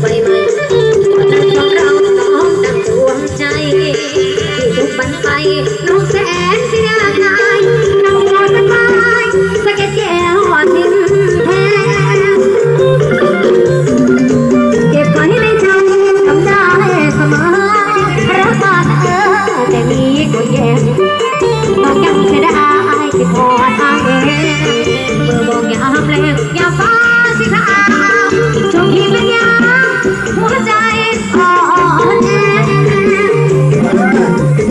ใบไม้วันนั้นของเราน้องดังดวงใจที่ทุกบันไปน้องแสนเสียดายน้องนอนเป็นไม้สะเก็ดแก้วทิ้งแทนเก็บไว้ในใจทำได้เสมอรักมาเธอแต่มีคนแย่ต้องยังเสียดายที่พอทางเองเมื่อบอกอย่าแปลงอย่าฟ้าสิขาวชมที่เป็น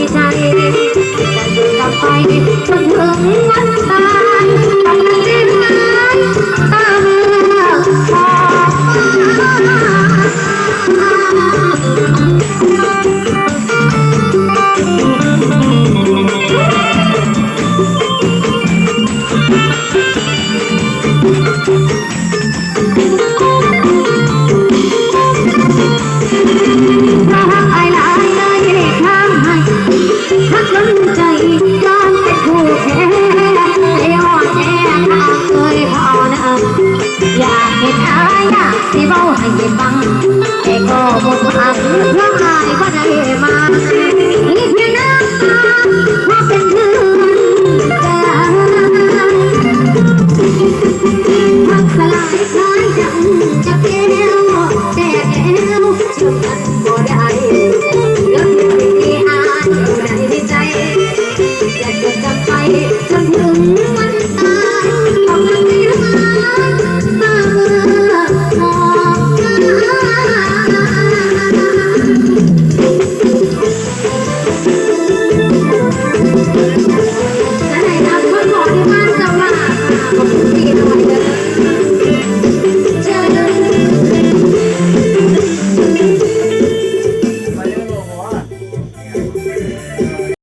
ที่ใจจะอยู่กับไป อยากเห็นอายอยากสิเบาให้ฟัง